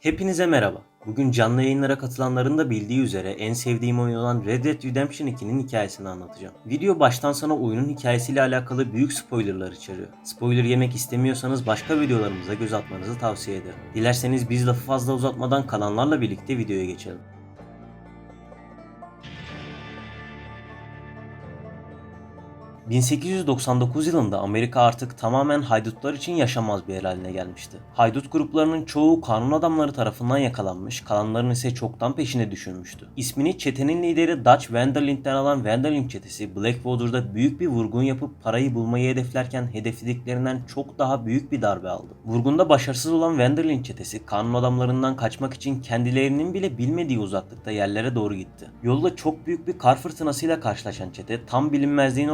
Hepinize merhaba. Bugün canlı yayınlara katılanların da bildiği üzere en sevdiğim oyun olan Red Dead Redemption 2'nin hikayesini anlatacağım. Video baştan sona oyunun hikayesiyle alakalı büyük spoilerlar içeriyor. Spoiler yemek istemiyorsanız başka videolarımıza göz atmanızı tavsiye ederim. Dilerseniz biz lafı fazla uzatmadan kalanlarla birlikte videoya geçelim. ...1899 yılında Amerika artık tamamen haydutlar için yaşamaz bir yer haline gelmişti. Haydut gruplarının çoğu kanun adamları tarafından yakalanmış, kalanların ise çoktan peşine düşülmüştü. İsmini çetenin lideri Dutch Vanderlind'den alan Vanderlind çetesi Blackwater'da büyük bir vurgun yapıp parayı bulmayı hedeflerken hedeflediklerinden çok daha büyük bir darbe aldı. Vurgunda başarısız olan Vanderlind çetesi kanun adamlarından kaçmak için kendilerinin bile bilmediği uzaklıkta yerlere doğru gitti. Yolda çok büyük bir kar fırtınasıyla karşılaşan çete tam bilinmezliğin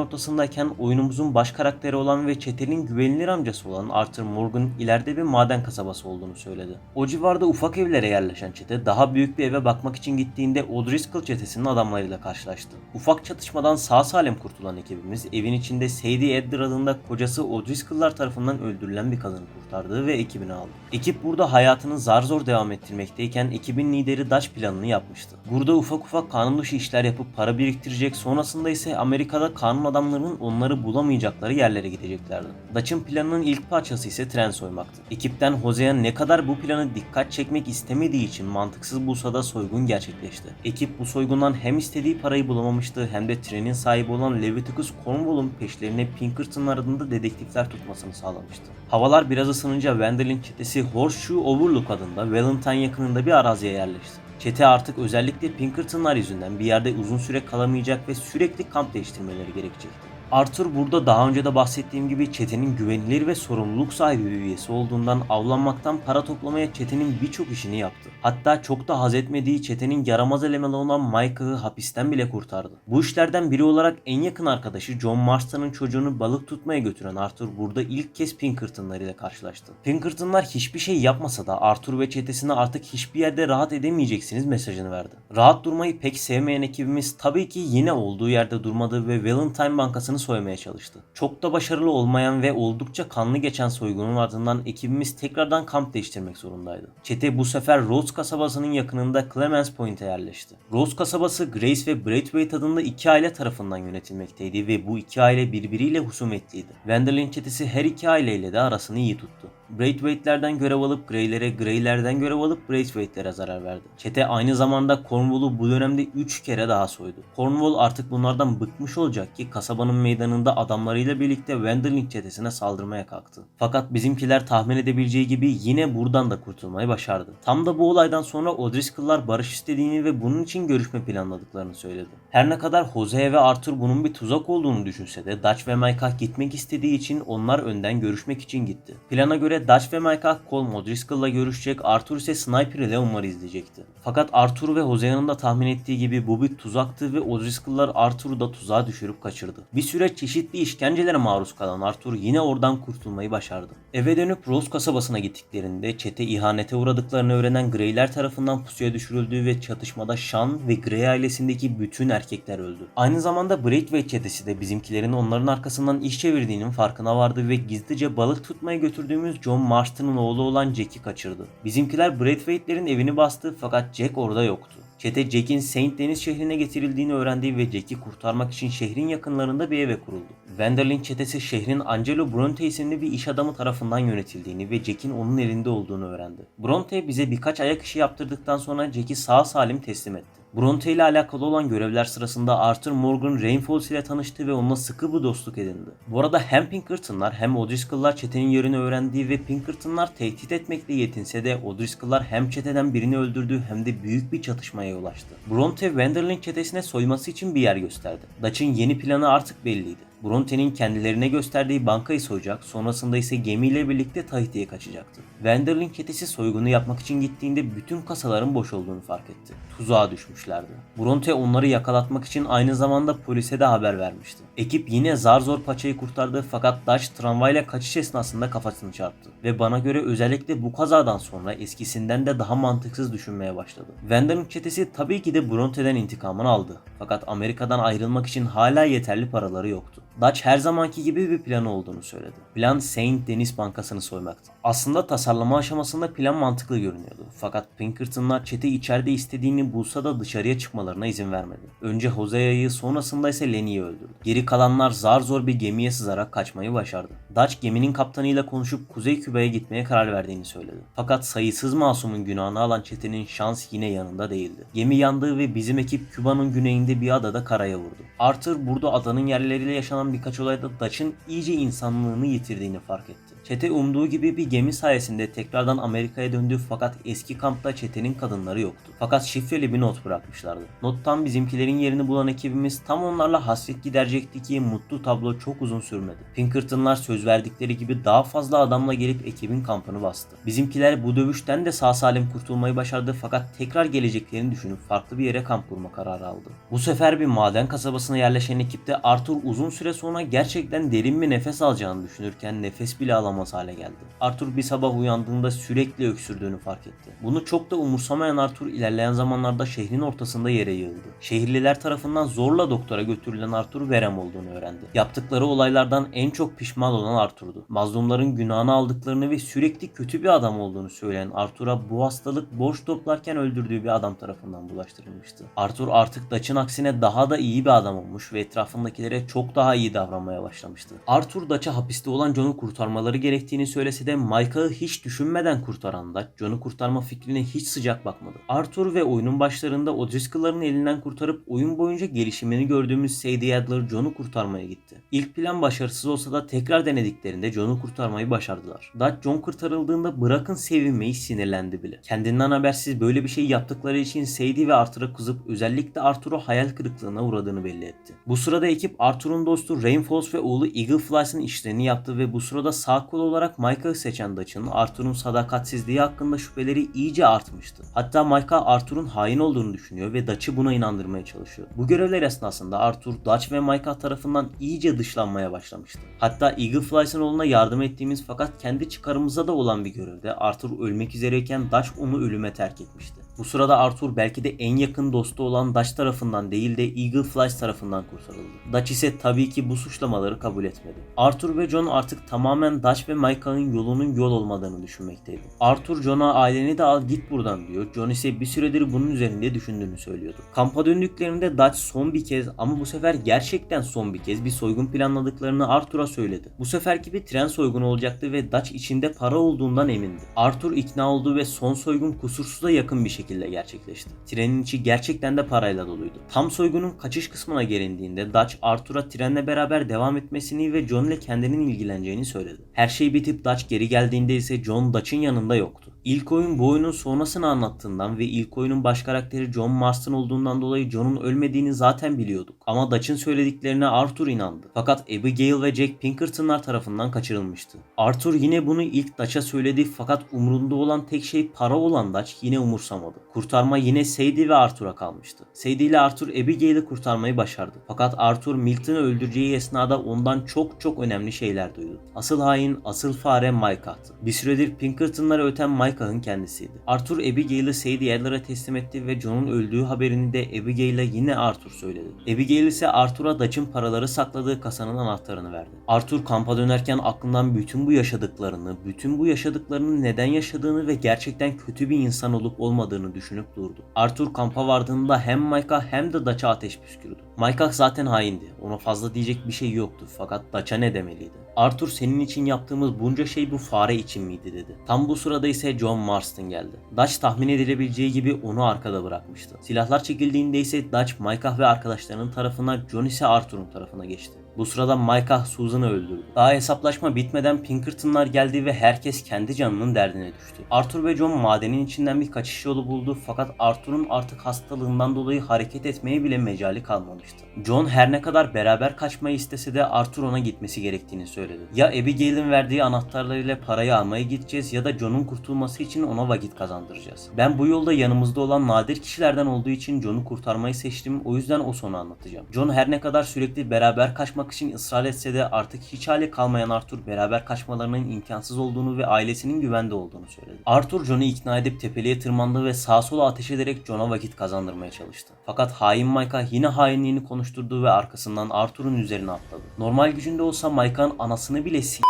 ortasındayken oyunumuzun baş karakteri olan ve çetenin güvenilir amcası olan Arthur Morgan ileride bir maden kasabası olduğunu söyledi. O civarda ufak evlere yerleşen çete daha büyük bir eve bakmak için gittiğinde O'Driscoll çetesinin adamlarıyla karşılaştı. Ufak çatışmadan sağ salim kurtulan ekibimiz evin içinde Sadie Edgar adında kocası O'Driscoll'lar tarafından öldürülen bir kadını kurtardı ve ekibini aldı. Ekip burada hayatını zar zor devam ettirmekteyken ekibin lideri Dutch planını yapmıştı. Burada ufak ufak kanun dışı işler yapıp para biriktirecek sonrasında ise Amerika'da kanun adamlarının onları bulamayacakları yerlere gideceklerdi. Dutch'ın planının ilk parçası ise tren soymaktı. Ekipten Hosea ne kadar bu planı dikkat çekmek istemediği için mantıksız bulsa da soygun gerçekleşti. Ekip bu soygundan hem istediği parayı bulamamıştı hem de trenin sahibi olan Leviticus Cornwall'un peşlerine Pinkerton adında dedektifler tutmasını sağlamıştı. Havalar biraz ısınınca Vanderlin çetesi Horseshoe Overlook adında Valentine yakınında bir araziye yerleşti. Çete artık özellikle Pinkerton'lar yüzünden bir yerde uzun süre kalamayacak ve sürekli kamp değiştirmeleri gerekecekti. Arthur burada daha önce de bahsettiğim gibi çetenin güvenilir ve sorumluluk sahibi bir üyesi olduğundan avlanmaktan para toplamaya çetenin birçok işini yaptı. Hatta çok da haz etmediği çetenin yaramaz elemeli olan Michael'ı hapisten bile kurtardı. Bu işlerden biri olarak en yakın arkadaşı John Marston'ın çocuğunu balık tutmaya götüren Arthur burada ilk kez Pinkerton'lar ile karşılaştı. Pinkerton'lar hiçbir şey yapmasa da Arthur ve çetesine artık hiçbir yerde rahat edemeyeceksiniz mesajını verdi. Rahat durmayı pek sevmeyen ekibimiz tabii ki yine olduğu yerde durmadı ve Valentine Bankası'nı soymaya çalıştı. Çok da başarılı olmayan ve oldukça kanlı geçen soygunun ardından ekibimiz tekrardan kamp değiştirmek zorundaydı. Çete bu sefer Rose kasabasının yakınında Clemens Point'e yerleşti. Rose kasabası Grace ve Braithwaite adında iki aile tarafından yönetilmekteydi ve bu iki aile birbiriyle husumetliydi. Vanderlyn çetesi her iki aileyle de arasını iyi tuttu. Braithwaite'lerden görev alıp Grey'lere, Grey'lerden görev alıp Braithwaite'lere zarar verdi. Çete aynı zamanda Cornwall'u bu dönemde 3 kere daha soydu. Cornwall artık bunlardan bıkmış olacak ki kasabanın meydanında adamlarıyla birlikte Vanderlyn çetesine saldırmaya kalktı. Fakat bizimkiler tahmin edebileceği gibi yine buradan da kurtulmayı başardı. Tam da bu olaydan sonra O'Driscoll'lar barış istediğini ve bunun için görüşme planladıklarını söyledi. Her ne kadar Jose ve Arthur bunun bir tuzak olduğunu düşünse de Dutch ve Micah gitmek istediği için onlar önden görüşmek için gitti. Plana göre Dutch ve Micah Cole O'Driscoll'la görüşecek, Arthur ise Sniper ile onları izleyecekti. Fakat Arthur ve Jose'nin da tahmin ettiği gibi bu bir tuzaktı ve O'Driscoll'lar Arthur'u da tuzağa düşürüp kaçırdı. Bir süre çeşitli işkencelere maruz kalan Arthur yine oradan kurtulmayı başardı. Eve dönüp Rose kasabasına gittiklerinde çete ihanete uğradıklarını öğrenen Grey'ler tarafından pusuya düşürüldü ve çatışmada Sean ve Grey ailesindeki bütün erkekler öldü. Aynı zamanda Braithwaite çetesi de bizimkilerin onların arkasından iş çevirdiğinin farkına vardı ve gizlice balık tutmaya götürdüğümüz John Marston'ın oğlu olan Jack'i kaçırdı. Bizimkiler Braithwaite'lerin evini bastı fakat Jack orada yoktu. Çete Jack'in Saint Denis şehrine getirildiğini öğrendi ve Jack'i kurtarmak için şehrin yakınlarında bir eve kuruldu. Vanderlyn çetesi şehrin Angelo Bronte isimli bir iş adamı tarafından yönetildiğini ve Jack'in onun elinde olduğunu öğrendi. Bronte bize birkaç ayak işi yaptırdıktan sonra Jack'i sağ salim teslim etti. Bronte ile alakalı olan görevler sırasında Arthur Morgan Rainfalls ile tanıştı ve onunla sıkı bir dostluk edindi. Bu arada hem Pinkerton'lar hem O'Driscoll'lar çetenin yerini öğrendiği ve Pinkerton'lar tehdit etmekle yetinse de O'Driscoll'lar hem çeteden birini öldürdü hem de büyük bir çatışmaya ulaştı. Bronte Vanderlyn çetesine soyması için bir yer gösterdi. Dutch'ın yeni planı artık belliydi. Bronte'nin kendilerine gösterdiği bankayı soyacak, sonrasında ise gemiyle birlikte Tahiti'ye kaçacaktı. Vanderlyn çetesi soygunu yapmak için gittiğinde bütün kasaların boş olduğunu fark etti. Tuzağa düşmüşlerdi. Bronte onları yakalatmak için aynı zamanda polise de haber vermişti. Ekip yine zar zor paçayı kurtardı fakat Dutch tramvayla kaçış esnasında kafasını çarptı. Ve bana göre özellikle bu kazadan sonra eskisinden de daha mantıksız düşünmeye başladı. Vanderlyn çetesi tabii ki de Bronte'den intikamını aldı. Fakat Amerika'dan ayrılmak için hala yeterli paraları yoktu. Dutch her zamanki gibi bir planı olduğunu söyledi. Plan Saint Denis Bankası'nı soymaktı. Aslında tasarlama aşamasında plan mantıklı görünüyordu. Fakat Pinkerton'lar çete içeride istediğini bulsa da dışarıya çıkmalarına izin vermedi. Önce Hosea'yı sonrasında ise Lenny'i öldürdü. Geri kalanlar zar zor bir gemiye sızarak kaçmayı başardı. Dutch geminin kaptanıyla konuşup Kuzey Küba'ya gitmeye karar verdiğini söyledi. Fakat sayısız masumun günahını alan çetenin şans yine yanında değildi. Gemi yandı ve bizim ekip Küba'nın güneyinde bir adada karaya vurdu. Arthur burada adanın yerleriyle yaşanan birkaç olayda Dutch'ın iyice insanlığını yitirdiğini fark etti. Çete umduğu gibi bir gemi sayesinde tekrardan Amerika'ya döndü fakat eski kampta çetenin kadınları yoktu. Fakat şifreli bir not bırakmışlardı. Nottan bizimkilerin yerini bulan ekibimiz tam onlarla hasret giderecekti ki mutlu tablo çok uzun sürmedi. Pinkertonlar söz verdikleri gibi daha fazla adamla gelip ekibin kampını bastı. Bizimkiler bu dövüşten de sağ salim kurtulmayı başardı fakat tekrar geleceklerini düşünüp farklı bir yere kamp kurma kararı aldı. Bu sefer bir maden kasabasına yerleşen ekipte Arthur uzun süre sonra gerçekten derin bir nefes alacağını düşünürken nefes bile alamaz hale geldi. Arthur bir sabah uyandığında sürekli öksürdüğünü fark etti. Bunu çok da umursamayan Arthur ilerleyen zamanlarda şehrin ortasında yere yığıldı. Şehirliler tarafından zorla doktora götürülen Arthur verem olduğunu öğrendi. Yaptıkları olaylardan en çok pişman olan Arthur'du. Mazlumların günahını aldıklarını ve sürekli kötü bir adam olduğunu söyleyen Arthur'a bu hastalık borç toplarken öldürdüğü bir adam tarafından bulaştırılmıştı. Arthur artık Dutch'ın aksine daha da iyi bir adam olmuş ve etrafındakilere çok daha iyi davranmaya başlamıştı. Arthur Dutch'a hapiste olan John'u kurtarmaları gerektiğini söylese de Micah'ı hiç düşünmeden kurtaran Dutch, John'u kurtarma fikrine hiç sıcak bakmadı. Arthur ve oyunun başlarında O'Driscoll'ların elinden kurtarıp oyun boyunca gelişimini gördüğümüz Sadie Adler John'u kurtarmaya gitti. İlk plan başarısız olsa da tekrar denediklerinde John'u kurtarmayı başardılar. Dutch John kurtarıldığında bırakın sevinmeyi sinirlendi bile. Kendinden habersiz böyle bir şey yaptıkları için Sadie ve Arthur'a kızıp özellikle Arthur'u hayal kırıklığına uğradığını belli etti. Bu sırada ekip Arthur'un dostu Rainfalls ve oğlu Eagle Flies'ın işlerini yaptı ve bu sırada sağ kol olarak Micah'ı seçen Dutch'ın Arthur'un sadakatsizliği hakkında şüpheleri iyice artmıştı. Hatta Micah Arthur'un hain olduğunu düşünüyor ve Dutch'ı buna inandırmaya çalışıyor. Bu görevler esnasında Arthur, Dutch ve Micah tarafından iyice dışlanmaya başlamıştı. Hatta Eagle Flies'ın oğluna yardım ettiğimiz fakat kendi çıkarımıza da olan bir görevde Arthur ölmek üzereyken Dutch onu ölüme terk etmişti. Bu sırada Arthur belki de en yakın dostu olan Dutch tarafından değil de Eagle Flies tarafından kurtarıldı. Dutch ise tabii ki bu suçlamaları kabul etmedi. Arthur ve John artık tamamen Dutch ve Micah'ın yolunun yol olmadığını düşünmekteydi. Arthur John'a aileni de al git buradan diyor. John ise bir süredir bunun üzerinde düşündüğünü söylüyordu. Kampa döndüklerinde Dutch son bir kez ama bu sefer gerçekten son bir kez bir soygun planladıklarını Arthur'a söyledi. Bu seferki bir tren soygunu olacaktı ve Dutch içinde para olduğundan emindi. Arthur ikna oldu ve son soygun kusursuza yakın bir şekilde gerçekleşti. Trenin içi gerçekten de parayla doluydu. Tam soygunun kaçış kısmına gelindiğinde Dutch Arthur'a trenle beraber devam etmesini ve John ile kendinin ilgileneceğini söyledi. Her şey bitip Dutch geri geldiğinde ise John Dutch'ın yanında yoktu. İlk oyun bu oyunun sonrasını anlattığından ve ilk oyunun baş karakteri John Marston olduğundan dolayı John'un ölmediğini zaten biliyorduk. Ama Dutch'ın söylediklerine Arthur inandı. Fakat Abigail ve Jack Pinkerton'lar tarafından kaçırılmıştı. Arthur yine bunu ilk Dutch'a söyledi fakat umrunda olan tek şey para olan Dutch yine umursamadı. Kurtarma yine Sadie ve Arthur'a kalmıştı. Sadie ile Arthur Abigail'i kurtarmayı başardı. Fakat Arthur Milton'ı öldüreceği esnada ondan çok çok önemli şeyler duydu. Asıl hain, asıl fare Micah'tı. Bir süredir Pinkerton'ları öten Micah'ın kendisiydi. Arthur Abigail'i Sadie Adler'a teslim etti ve John'un öldüğü haberini de Abigail'e yine Arthur söyledi. Abigail ise Arthur'a Dutch'ın paraları sakladığı kasanın anahtarını verdi. Arthur kampa dönerken aklından bütün bu yaşadıklarını, bütün bu yaşadıklarını neden yaşadığını ve gerçekten kötü bir insan olup olmadığını düşünüp durdu. Arthur kampa vardığında hem Micah hem de Dutch'a ateş püskürdü. Micah zaten haindi. Ona fazla diyecek bir şey yoktu fakat Dutch'a ne demeliydi? Arthur senin için yaptığımız bunca şey bu fare için miydi dedi. Tam bu sırada ise John Marston geldi. Dutch tahmin edilebileceği gibi onu arkada bırakmıştı. Silahlar çekildiğinde ise Dutch, Micah ve arkadaşlarının tarafına John ise Arthur'un tarafına geçti. Bu sırada Micah Susan'ı öldürdü. Daha hesaplaşma bitmeden Pinkerton'lar geldi ve herkes kendi canının derdine düştü. Arthur ve John madenin içinden bir kaçış yolu buldu fakat Arthur'un artık hastalığından dolayı hareket etmeye bile mecali kalmamıştı. John her ne kadar beraber kaçmayı istese de Arthur ona gitmesi gerektiğini söyledi. Ya Abigail'in verdiği anahtarlarıyla parayı almaya gideceğiz ya da John'un kurtulması için ona vakit kazandıracağız. Ben bu yolda yanımızda olan nadir kişilerden olduğu için John'u kurtarmayı seçtim o yüzden o sonu anlatacağım. John her ne kadar sürekli beraber kaçmak kalmak için ısrar etse de artık hiç hale kalmayan Arthur beraber kaçmalarının imkansız olduğunu ve ailesinin güvende olduğunu söyledi. Arthur John'u ikna edip tepeliğe tırmandı ve sağa sola ateş ederek John'a vakit kazandırmaya çalıştı. Fakat hain Micah yine hainliğini konuşturdu ve arkasından Arthur'un üzerine atladı. Normal gücünde olsa Micah'ın anasını bile s-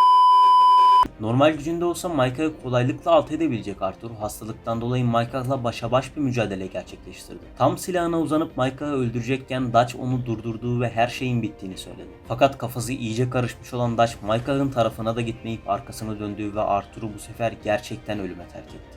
Normal gücünde olsa Micah'ı kolaylıkla alt edebilecek Arthur hastalıktan dolayı Micah'la başa baş bir mücadele gerçekleştirdi. Tam silahına uzanıp Micah'ı öldürecekken Dutch onu durdurduğu ve her şeyin bittiğini söyledi. Fakat kafası iyice karışmış olan Dutch Micah'ın tarafına da gitmeyip arkasını döndü ve Arthur'u bu sefer gerçekten ölüme terk etti.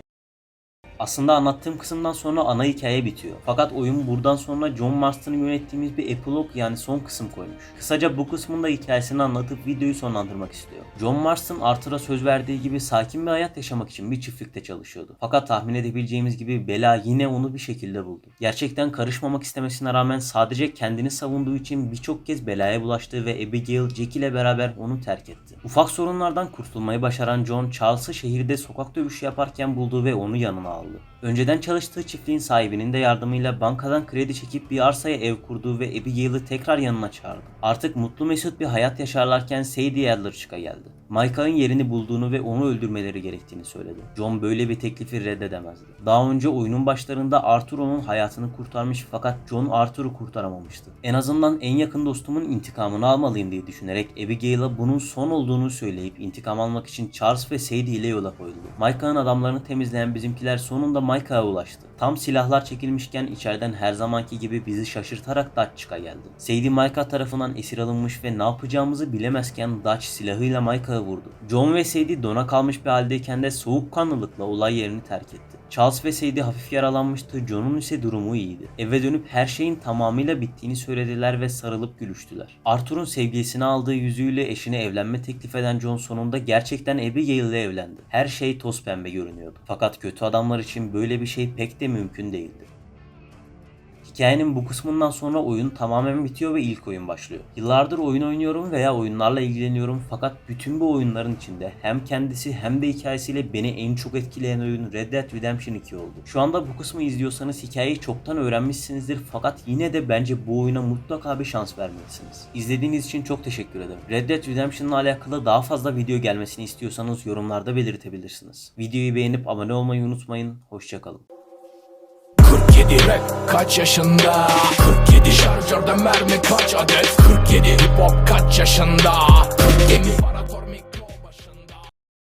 Aslında anlattığım kısımdan sonra ana hikaye bitiyor. Fakat oyun buradan sonra John Marston'ın yönettiğimiz bir epilog yani son kısım koymuş. Kısaca bu kısmında hikayesini anlatıp videoyu sonlandırmak istiyor. John Marston Arthur'a söz verdiği gibi sakin bir hayat yaşamak için bir çiftlikte çalışıyordu. Fakat tahmin edebileceğimiz gibi bela yine onu bir şekilde buldu. Gerçekten karışmamak istemesine rağmen sadece kendini savunduğu için birçok kez belaya bulaştı ve Abigail Jack ile beraber onu terk etti. Ufak sorunlardan kurtulmayı başaran John, Charles'ı şehirde sokak dövüşü yaparken buldu ve onu yanına aldı. Önceden çalıştığı çiftliğin sahibinin de yardımıyla bankadan kredi çekip bir arsaya ev kurdu ve Abigail'ı tekrar yanına çağırdı. Artık mutlu mesut bir hayat yaşarlarken Sadie Adler çıka geldi. Micah'ın yerini bulduğunu ve onu öldürmeleri gerektiğini söyledi. John böyle bir teklifi reddedemezdi. Daha önce oyunun başlarında Arthur onun hayatını kurtarmış fakat John Arthur'u kurtaramamıştı. En azından en yakın dostumun intikamını almalıyım diye düşünerek Abigail'a bunun son olduğunu söyleyip intikam almak için Charles ve Sadie ile yola koyuldu. Micah'ın adamlarını temizleyen bizimkiler sonunda Micah'a ulaştı. Tam silahlar çekilmişken içeriden her zamanki gibi bizi şaşırtarak Dutch'a geldi. Sadie Micah tarafından esir alınmış ve ne yapacağımızı bilemezken Dutch silahıyla Micah'ı vurdu. John ve Sadie dona kalmış bir haldeyken de soğukkanlılıkla olay yerini terk etti. Charles ve Sadie hafif yaralanmıştı, John'un ise durumu iyiydi. Eve dönüp her şeyin tamamıyla bittiğini söylediler ve sarılıp gülüştüler. Arthur'un sevgilisine aldığı yüzüğüyle eşine evlenme teklif eden John sonunda gerçekten Abigail ile evlendi. Her şey toz pembe görünüyordu. Fakat kötü adamlar için böyle bir şey pek de mümkün değildi. Hikayenin bu kısmından sonra oyun tamamen bitiyor ve ilk oyun başlıyor. Yıllardır oyun oynuyorum veya oyunlarla ilgileniyorum fakat bütün bu oyunların içinde hem kendisi hem de hikayesiyle beni en çok etkileyen oyun Red Dead Redemption 2 oldu. Şu anda bu kısmı izliyorsanız hikayeyi çoktan öğrenmişsinizdir fakat yine de bence bu oyuna mutlaka bir şans vermelisiniz. İzlediğiniz için çok teşekkür ederim. Red Dead Redemption'la alakalı daha fazla video gelmesini istiyorsanız yorumlarda belirtebilirsiniz. Videoyu beğenip abone olmayı unutmayın. Hoşçakalın. 47 rap kaç yaşında? 47 şarjörde mermi kaç adet? 47 hip hop kaç yaşında? 47 para